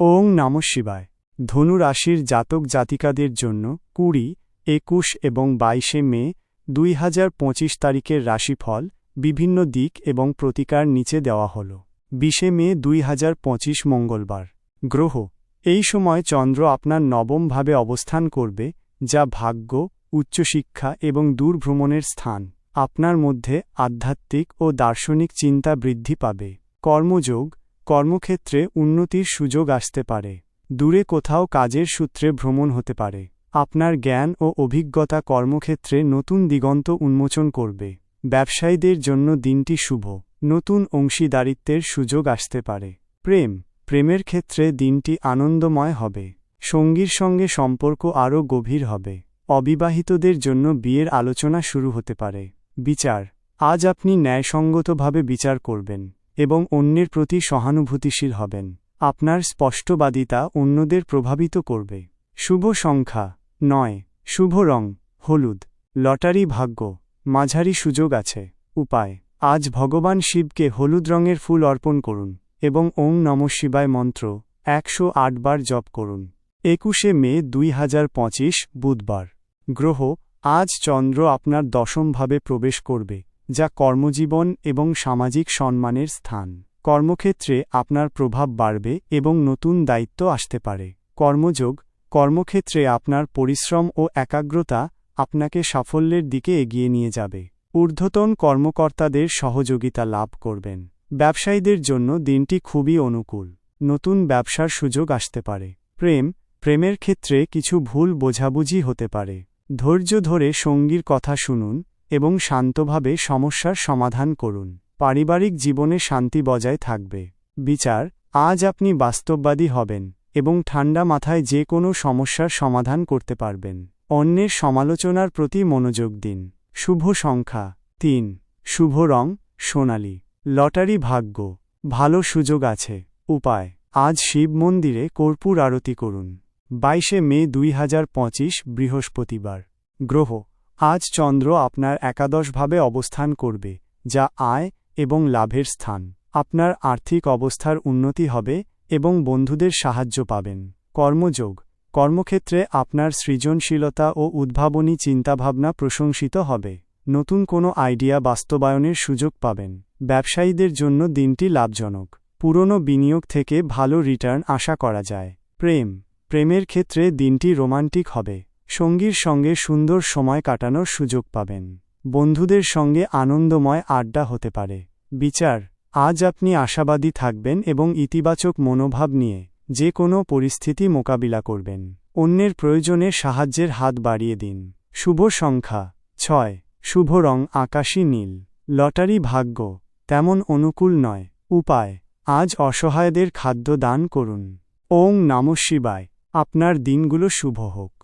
ওং নম শিবায়। ধনু রাশির জাতক জাতিকাদের জন্য কুড়ি, একুশ এবং বাইশে মে দুই হাজার পঁচিশ তারিখের রাশিফল বিভিন্ন দিক এবং প্রতিকার নিচে দেওয়া হল। বিশে মে দুই হাজার পঁচিশ মঙ্গলবার। গ্রহ। এই সময় চন্দ্র আপনার নবমভাবে অবস্থান করবে, যা ভাগ্য, উচ্চশিক্ষা এবং দূরভ্রমণের স্থান। আপনার মধ্যে আধ্যাত্মিক ও দার্শনিক চিন্তা বৃদ্ধি পাবে। কর্মযোগ। কর্মক্ষেত্রে উন্নতির সুযোগ আসতে পারে। দূরে কোথাও কাজের সূত্রে ভ্রমণ হতে পারে। আপনার জ্ঞান ও অভিজ্ঞতা কর্মক্ষেত্রে নতুন দিগন্ত উন্মোচন করবে। ব্যবসায়ীদের জন্য দিনটি শুভ। নতুন অংশীদারিত্বের সুযোগ আসতে পারে। প্রেম। প্রেমের ক্ষেত্রে দিনটি আনন্দময় হবে। সঙ্গীর সঙ্গে সম্পর্ক আরও গভীর হবে। অবিবাহিতদের জন্য বিয়ের আলোচনা শুরু হতে পারে। বিচার। আজ আপনি ন্যায়সঙ্গতভাবে বিচার করবেন। এবং অন্যের প্রতি সহানুভূতিশীল হবেন। আপনার স্পষ্টবাদিতা অন্যদের প্রভাবিত করবে। শুভ সংখ্যা, নয়। শুভ রং, হলুদ। লটারি ভাগ্য, মাঝারি সুযোগ আছে। উপায়, আজ ভগবান শিবকে হলুদ রঙের ফুল অর্পণ করুন এবং ওং নম শিবায় মন্ত্র একশো আট বার জপ করুন। একুশে মে দুই হাজার পঁচিশ, বুধবার। গ্রহ, আজ চন্দ্র আপনার দশমভাবে প্রবেশ করবে। যা কর্মজীবন এবং সামাজিক সম্মানের স্থান। কর্মক্ষেত্রে আপনার প্রভাব বাড়বে এবং নতুন দায়িত্ব আসতে পারে। কর্মযোগ, কর্মক্ষেত্রে আপনার পরিশ্রম ও একাগ্রতা আপনাকে সাফল্যের দিকে এগিয়ে নিয়ে যাবে। ঊর্ধ্বতন কর্মকর্তাদের সহযোগিতা লাভ করবেন। ব্যবসায়ীদের জন্য দিনটি খুবই অনুকূল। নতুন ব্যবসার সুযোগ আসতে পারে। প্রেম, প্রেমের ক্ষেত্রে কিছু ভুল বোঝাবুঝি হতে পারে। ধৈর্য ধরে সঙ্গীর কথা শুনুন এবং শান্তভাবে সমস্যার সমাধান করুন। পারিবারিক জীবনে শান্তি বজায় থাকবে। বিচার, আজ আপনি বাস্তববাদী হবেন এবং ঠান্ডা মাথায় যে কোনো সমস্যার সমাধান করতে পারবেন। অন্যের সমালোচনার প্রতি মনোযোগ দিন। শুভ সংখ্যা, তিন। শুভ রং, সোনালি। লটারি ভাগ্য, ভালো সুযোগ আছে। উপায়, আজ শিব মন্দিরে কর্পূর আরতি করুন। বাইশে মে দুই হাজার পঁচিশ বৃহস্পতিবার। গ্রহ আজ চন্দ্র আপনার একাদশভাবে অবস্থান করবে, যা আয় এবং লাভের স্থান। আপনার আর্থিক অবস্থার উন্নতি হবে এবং বন্ধুদের সাহায্য পাবেন। কর্মযোগ। কর্মক্ষেত্রে আপনার সৃজনশীলতা ও উদ্ভাবনী চিন্তাভাবনা প্রশংসিত হবে। নতুন কোনো আইডিয়া বাস্তবায়নের সুযোগ পাবেন। ব্যবসায়ীদের জন্য দিনটি লাভজনক। পুরনো বিনিয়োগ থেকে ভালো রিটার্ন আশা করা যায়। প্রেম। প্রেমের ক্ষেত্রে দিনটি রোমান্টিক হবে। সঙ্গীর সঙ্গে সুন্দর সময় কাটানোর সুযোগ পাবেন। বন্ধুদের সঙ্গে আনন্দময় আড্ডা হতে পারে। বিচার, আজ আপনি আশাবাদী থাকবেন এবং ইতিবাচক মনোভাব নিয়ে যে কোনো পরিস্থিতি মোকাবিলা করবেন। অন্যের প্রয়োজনে সাহায্যের হাত বাড়িয়ে দিন। শুভ সংখ্যা, ছয়। শুভ রং আকাশী নীল। লটারি ভাগ্য, তেমন অনুকূল নয়। উপায়, আজ অসহায়দের খাদ্য দান করুন। ওং নম শিবায়। আপনার দিনগুলো শুভ হোক।